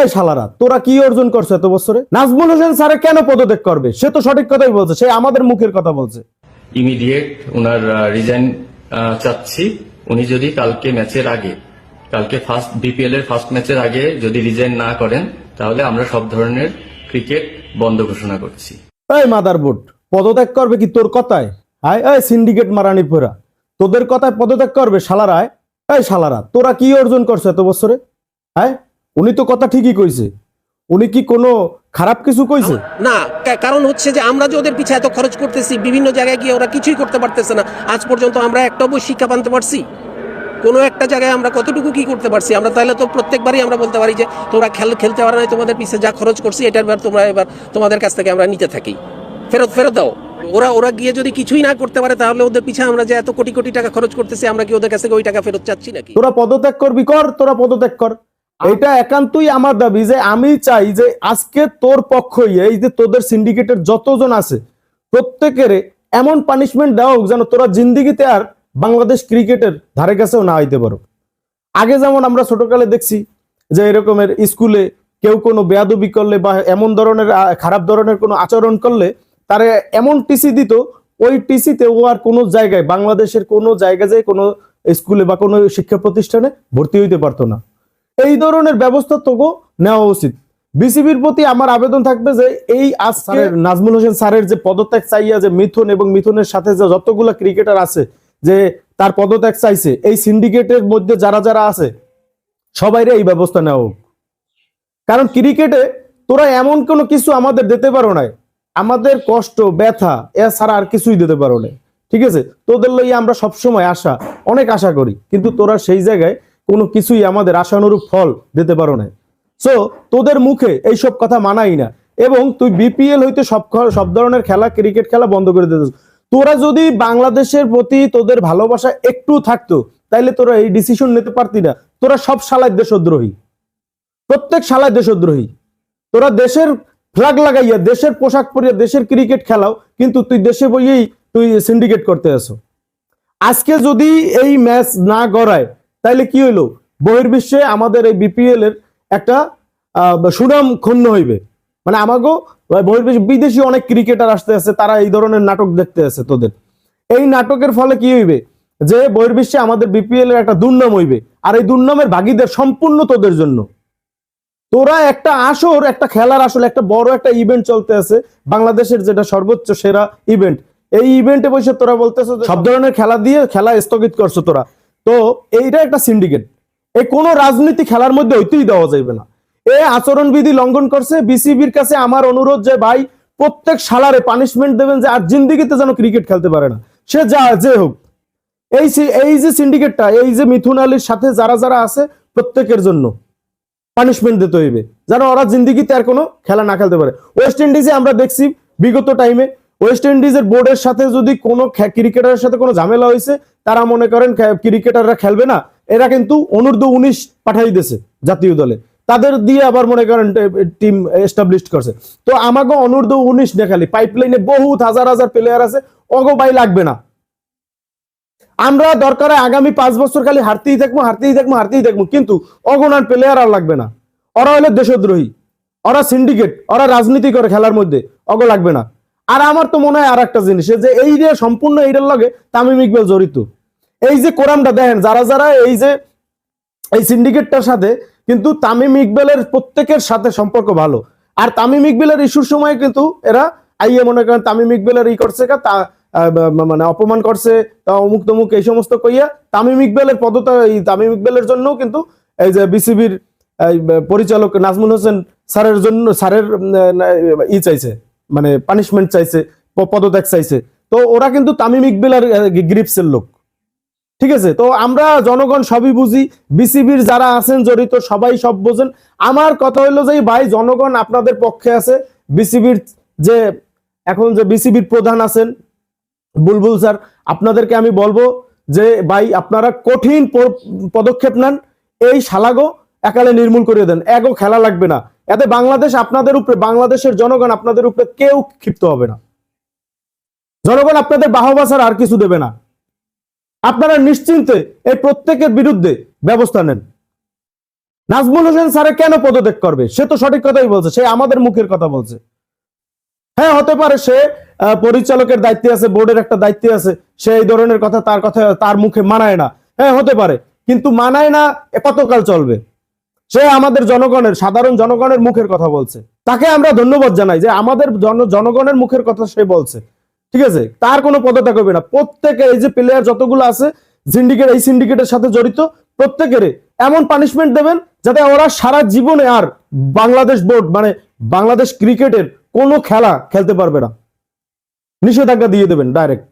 এই শালারা তোরা কি অর্জন করছ এত বছরে? নাজমুল হোসেন স্যারে কেন পদত্যাগ করবে? সে তো সঠিক কথাই বলছে সে আমাদের মুখের কথা বলছে। ইমিডিয়েট ওনার রিজাইন চাচ্ছি। উনি যদি কালকে ম্যাচের আগে কালকে ফার্স্ট বিপিএল এর ফার্স্ট ম্যাচের আগে যদি রিজাইন না করেন তাহলে আমরা সব ধরনের ক্রিকেট বন্ধ ঘোষণা করছি। এই মাদারবোর্ড পদত্যাগ করবে কি তোর কথায়? আয় এই সিন্ডিকেট মারানির পরা তোদের কথায় পদত্যাগ করবে শালারা আয়। এই শালারা তোরা কি অর্জন করছ এত বছরে? হ্যাঁ উনি তো কথা ঠিকই কইছে। উনি কি কোনো খারাপ কিছু কইছে? না কারণ হচ্ছে যে আমরা যে ওদের পিছে এত খরচ করতেছি বিভিন্ন জায়গায় গিয়ে ওরা কিছুই করতে পারতেছে না। আজ পর্যন্ত আমরা একটা বই শিক্ষা পানতে পারছি। কোনো একটা জায়গায় আমরা কতটুকু কি করতে পারছি? আমরা তাহলে তো প্রত্যেকবারই আমরা বলতে পারি যে তোমরা খেল খেলতে পারো না তোমাদের পিছে যা খরচ করছি এটার এবার তোমরা এবার তোমাদের কাছ থেকে আমরা নিতে থাকি। ফেরত ফেরত দাও। ওরা ওরা গিয়ে যদি কিছুই না করতে পারে তাহলে ওদের পিছে আমরা যে এত কোটি কোটি টাকা খরচ করতেছি আমরা কি ওদের কাছ থেকে ওই টাকা ফেরত চাচ্ছি নাকি? তোরা পদত্যাগ করবি কর তোরা পদত্যাগ কর। এটা একান্তই আমার দাবি যে আমি চাই যে আজকে তোর পক্ষই, এই যে তোদের সিন্ডিকেটের যতজন আছে, প্রত্যেকের এমন পানিশমেন্ট দেওয়া হোক যেন তোরা জিন্দিগিতে আর বাংলাদেশ ক্রিকেটের ধারে কাছেও না হইতে পারো। আগে যেমন আমরা ছোটকালে দেখছি যে এরকমের স্কুলে কেউ কোনো বেয়াদবি করলে বা এমন ধরনের খারাপ ধরনের কোনো আচরণ করলে তারে এমন টিসি দিত, ওই টিসিতে ও আর কোনো জায়গায়, বাংলাদেশের কোনো জায়গায় যায় কোনো স্কুলে বা কোনো শিক্ষা প্রতিষ্ঠানে ভর্তি হইতে পারতো না। এই ধরনের ব্যবস্থা তোকে নেওয়া উচিত। বিসিবির প্রতি আমার আবেদন থাকবে যে এই আজকে নাজমুল হোসেন স্যারের যে পদত্যাগ চাইয়া যে মিথুন এবং মিথুনের সাথে যে যতগুলো ক্রিকেটার আছে যে তার পদত্যাগ চাইছে এই সিন্ডিকেটের মধ্যে যারা যারা আছে সবাইরে এই ব্যবস্থা নেওয়া হোক। কারণ ক্রিকেটে তোরা এমন কোনো কিছু আমাদের দিতে পারো নাই। আমাদের কষ্ট ব্যথা এছাড়া আর কিছুই দিতে পারো না ঠিক আছে? তোদের লইয়া আমরা সবসময় আশা অনেক আশা করি। কিন্তু তোরা সেই জায়গায় কোনো কিছুই আমাদের আশানুরূপ ফল দিতে পারো না সো তোদের মুখে এইসব কথা মানাই না। এবং তুই বিপিএল হইতে সব সব ধরনের খেলা ক্রিকেট খেলা বন্ধ করে দিতে তোরা যদি বাংলাদেশের প্রতি তোদের ভালোবাসা একটু থাকতো, তাইলে তোরা এই ডিসিশন নিতে পারতি না। তোরা সব শালায় দেশদ্রোহী। প্রত্যেক শালায় দেশদ্রোহী। তোরা দেশের ফ্ল্যাগ লাগাইয়া, দেশের পোশাক পরিয়া, দেশের ক্রিকেট খেলাও, কিন্তু তুই দেশে বইয়েই তুই সিন্ডিকেট করতে আসো আজকে যদি এই ম্যাচ না গড়ায় তাইলে কি হইল? বহির্বিশ্বে আমাদের এই বিপিএল এর একটা সুনাম ক্ষুণ্ণ হইবে। মানে আমাকেও বহির্বিশ্বে বিদেশি অনেক ক্রিকেটার আসতে আছে, তারা এই ধরনের নাটক দেখতে আছে তোদের। এই নাটকের ফলে কি হইবে? যে বহির্বিশ্বে আমাদের বিপিএল এর একটা দুর্নাম হইবে, আর এই দুর্নামের ভাগিদার সম্পূর্ণ তোদের জন্য। তোরা একটা আসর, একটা খেলার আসলে একটা বড় একটা ইভেন্ট চলতে আছে, বাংলাদেশের যেটা সর্বোচ্চ সেরা ইভেন্ট এই ইভেন্টে বসে তোরা বলতেছো সব ধরনের খেলা দিয়ে খেলা স্থগিত করছ তোরা। তো এইটা একটা সিন্ডিকেট এ কোনো রাজনীতি খেলার মধ্যে হইতেই দেওয়া যাবে না। এ আচরণবিধি লঙ্ঘন করছে, বিসিবির কাছে আমার অনুরোধ যে ভাই, প্রত্যেক সালারে পানিশমেন্ট দেবেন যে আর জিন্দিগিতে যেন ক্রিকেট খেলতে পারে না। সে যা, যে হোক। এই এই যে সিন্ডিকেটটা এই যে মিথুন আলীর সাথে যারা যারা আছে, প্রত্যেকের জন্য পানিশমেন্ট দিতে হইবে। যেন ওরা জিন্দিগিতে আর কোনো খেলা না খেলতে পারে। ওয়েস্ট ইন্ডিজে আমরা দেখছি বিগত টাইমে ওয়েস্ট ইন্ডিজের বোর্ডের সাথে যদি কোনো ক্রিকেটারের সাথে কোনো ঝামেলা হয়েছে, তারা মনে করেন ক্রিকেটাররা খেলবে না। এরা কিন্তু অনূর্ধ্ব উনিশ পাঠাই দিয়েছে জাতীয় দলে। তাদের দিয়ে আবার মনে করেন টিম এস্টাবলিশ করছে। তো আমাকে অনূর্ধ্ব উনিশ দেখালি পাইপলাইনে বহুত হাজার হাজার প্লেয়ার আছে অগো বাই লাগবে না। আমরা দরকারে আগামী পাঁচ বছর খালি হারতেই থাকব হারতেই থাকব হারতেই থাকব, কিন্তু অগণান প্লেয়ার আর লাগবে না। ওরা হলো দেশদ্রোহী। ওরা সিন্ডিকেট ওরা রাজনীতি করে খেলার মধ্যে অগ লাগবে না। আর আমার তো মনে হয় আর একটা জিনিস যে এই যে সম্পূর্ণ এইটার লগে তামিম ইকবাল জড়িত। এই যে কোরামটা দেখেন, যারা যারা এই যে এই সিন্ডিকেটটার সাথে কিন্তু তামিম ইকবালের প্রত্যেকের সাথে সম্পর্ক ভালো। আর তামিম ইকবালের ইস্যুর সময় কিন্তু এরা আইয়ে মনে করেন তামিম ইকবালের ই করছে তা মানে অপমান করছে, তা অমুক তমুক এই সমস্ত কইয়া তামিম ইকবালের পদতা, এই তামিম ইকবালের জন্য কিন্তু এই যে বিসিবির পরিচালক নাজমুল হোসেন স্যারের জন্য, স্যারের ই চাইছে। মানে পানিশমেন্ট চাইছে পদত্যাগ চাইছে। তো ওরা কিন্তু তামিম ইকবালের গ্রিপসের লোক। ঠিক আছে? তো আমরা জনগণ সবই বুঝি, বিসিবির যারা আছেন জড়িত সবাই সব বোঝেন। আমার কথা হলো যে ভাই জনগণ আপনাদের পক্ষে আছে। বিসিবির যে, এখন যে বিসিবির প্রধান আছেন, বুলবুল স্যার, আপনাদেরকে আমি বলব যে, ভাই, আপনারা কঠিন পদক্ষেপ নেন। এই শালাগো একালে নির্মূল করে দেন। এগো খেলা লাগবে না। এতে বাংলাদেশ আপনাদের উপরে, বাংলাদেশের জনগণ আপনাদের উপরে কেউ ক্ষিপ্ত হবে না। জনগণ আপনাদের বাহবা ছাড়া আর কিছু দেবে না। আপনারা নিশ্চিন্তে এই প্রত্যেকের বিরুদ্ধে ব্যবস্থা নেন। নাজমুল হোসেন স্যারে কেন পদত্যাগ করবে? সে তো সঠিক কথাই বলছে, সে আমাদের মুখের কথা বলছে। হ্যাঁ হতে পারে সে পরিচালকের দায়িত্বে আছে, বোর্ডের একটা দায়িত্বে আছে, সে এই ধরনের কথা তার কথা তার মুখে মানায় না। হ্যাঁ হতে পারে, কিন্তু মানায় না কতকাল চলবে? সে আমাদের জনগণের, সাধারণ জনগণের মুখের কথা বলছে। তাকে আমরা ধন্যবাদ জানাই যে আমাদের জন- জনগণের মুখের কথা সে বলছে। ঠিক আছে? তার কোনো পদত্যাগ হবে না। প্রত্যেকে, এই যে প্লেয়ার যতগুলো আছে সিন্ডিকেট এই সিন্ডিকেটের সাথে জড়িত প্রত্যেকের এমন পানিশমেন্ট দেবেন যাতে ওরা সারা জীবনে আর বাংলাদেশ বোর্ড মানে বাংলাদেশ ক্রিকেটের কোনো খেলা খেলতে পারবে না। নিষেধাজ্ঞা দিয়ে দেবেন ডাইরেক্ট